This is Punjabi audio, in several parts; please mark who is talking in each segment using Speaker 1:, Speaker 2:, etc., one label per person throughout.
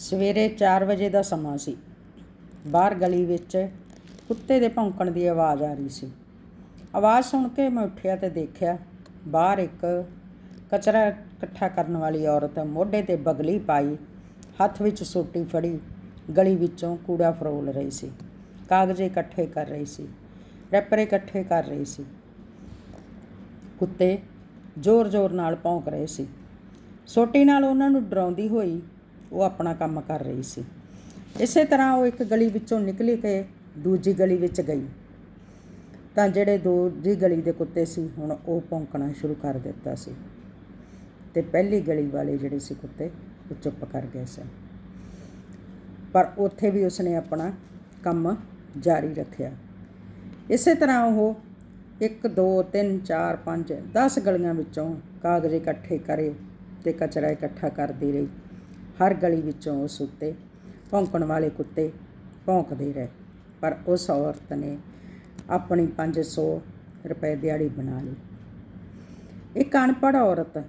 Speaker 1: ਸਵੇਰੇ 4 ਵਜੇ ਦਾ ਸਮਾਂ ਸੀ। ਬਾਹਰ ਗਲੀ ਵਿੱਚ ਕੁੱਤੇ ਦੇ ਭੌਂਕਣ ਦੀ ਆਵਾਜ਼ ਆ ਰਹੀ ਸੀ। ਆਵਾਜ਼ ਸੁਣ ਕੇ ਮੈਂ ਉੱਠਿਆ ਤੇ ਦੇਖਿਆ ਬਾਹਰ ਇੱਕ ਕਚਰਾ ਇਕੱਠਾ ਕਰਨ ਵਾਲੀ ਔਰਤ ਮੋਢੇ ਤੇ ਬਗਲੀ ਪਾਈ ਹੱਥ ਵਿੱਚ ਸੋਟੀ ਫੜੀ, ਗਲੀ ਵਿੱਚੋਂ ਕੂੜਾ ਫਰੋਲ ਰਹੀ ਸੀ। ਕਾਗਜ਼ੇ ਇਕੱਠੇ ਕਰ ਰਹੀ ਸੀ, ਰੈਪਰ ਇਕੱਠੇ ਕਰ ਰਹੀ ਸੀ। ਕੁੱਤੇ ਜ਼ੋਰ-ਜ਼ੋਰ ਨਾਲ ਭੌਂਕ ਰਹੇ ਸੀ। ਸੋਟੀ ਨਾਲ ਉਹਨਾਂ ਨੂੰ ਡਰਾਉਂਦੀ ਹੋਈ ਉਹ ਆਪਣਾ ਕੰਮ ਕਰ ਰਹੀ ਸੀ। ਇਸੇ ਤਰ੍ਹਾਂ ਉਹ ਇੱਕ ਗਲੀ ਵਿੱਚੋਂ ਨਿਕਲੀ ਕੇ ਦੂਜੀ ਗਲੀ ਵਿੱਚ ਗਈ। ਤਾਂ ਜਿਹੜੇ ਦੂਜੀ ਗਲੀ ਦੇ ਕੁੱਤੇ ਸੀ, ਹੁਣ ਉਹ ਭੌਂਕਣਾ ਸ਼ੁਰੂ ਕਰ ਦਿੱਤਾ ਸੀ ਤੇ ਪਹਿਲੀ ਗਲੀ ਵਾਲੇ ਜਿਹੜੇ ਸੀ ਕੁੱਤੇ, ਉਹ ਚੁੱਪ ਕਰ ਗਏ ਸਨ। ਪਰ ਉੱਥੇ ਵੀ ਉਸਨੇ ਆਪਣਾ ਕੰਮ ਜਾਰੀ ਰੱਖਿਆ। ਇਸੇ ਤਰ੍ਹਾਂ ਉਹ 1 2 3 4 5 10 ਗਲੀਆਂ ਵਿੱਚੋਂ ਕਾਗਜ਼ ਇਕੱਠੇ ਕਰੇ ਤੇ ਕਚਰਾ ਇਕੱਠਾ ਕਰਦੀ ਰਹੀ। ਹਰ ਗਲੀ ਵਿੱਚੋਂ ਉਸ ਉੱਤੇ ਭੌਂਕਣ ਵਾਲੇ ਕੁੱਤੇ ਭੌਂਕਦੇ ਰਹੇ, ਪਰ ਉਸ ਔਰਤ ਨੇ ਆਪਣੀ 500 ਰੁਪਏ ਦਿਹਾੜੀ ਬਣਾ ਲਈ। ਇੱਕ ਅਨਪੜ੍ਹ ਔਰਤ,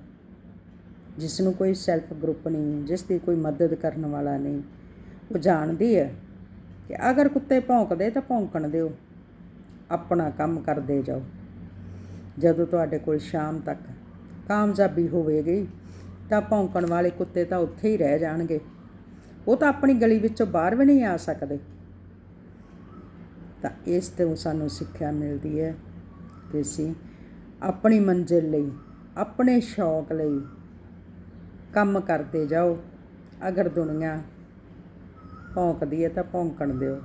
Speaker 1: ਜਿਸ ਨੂੰ ਕੋਈ ਸੈਲਫ ਗਰੁੱਪ ਨਹੀਂ, ਜਿਸ ਦੀ ਕੋਈ ਮਦਦ ਕਰਨ ਵਾਲਾ ਨਹੀਂ, ਉਹ ਜਾਣਦੀ ਹੈ ਕਿ ਅਗਰ ਕੁੱਤੇ ਭੌਂਕਦੇ ਤਾਂ ਭੌਂਕਣ ਦਿਓ, ਆਪਣਾ ਕੰਮ ਕਰਦੇ ਜਾਓ। ਜਦੋਂ ਤੁਹਾਡੇ ਕੋਲ ਸ਼ਾਮ ਤੱਕ ਕਾਮਯਾਬੀ ਹੋਵੇਗੀ ਤਾਂ ਭੌਂਕਣ ਵਾਲੇ ਕੁੱਤੇ ਤਾਂ ਉੱਥੇ ਹੀ ਰਹਿ ਜਾਣਗੇ। ਉਹ ਤਾਂ ਆਪਣੀ ਗਲੀ ਵਿੱਚੋਂ ਬਾਹਰ ਵੀ ਨਹੀਂ ਆ ਸਕਦੇ। ਤਾਂ ਇਸ ਤੋਂ ਸਾਨੂੰ ਸਿੱਖਿਆ ਮਿਲਦੀ ਹੈ ਕਿ ਅਸੀਂ ਆਪਣੀ ਮੰਜ਼ਿਲ ਲਈ, ਆਪਣੇ ਸ਼ੌਕ ਲਈ ਕੰਮ ਕਰਦੇ ਜਾਓ। ਅਗਰ ਦੁਨੀਆ ਭੌਂਕਦੀ ਹੈ ਤਾਂ ਭੌਂਕਣ ਦਿਓ।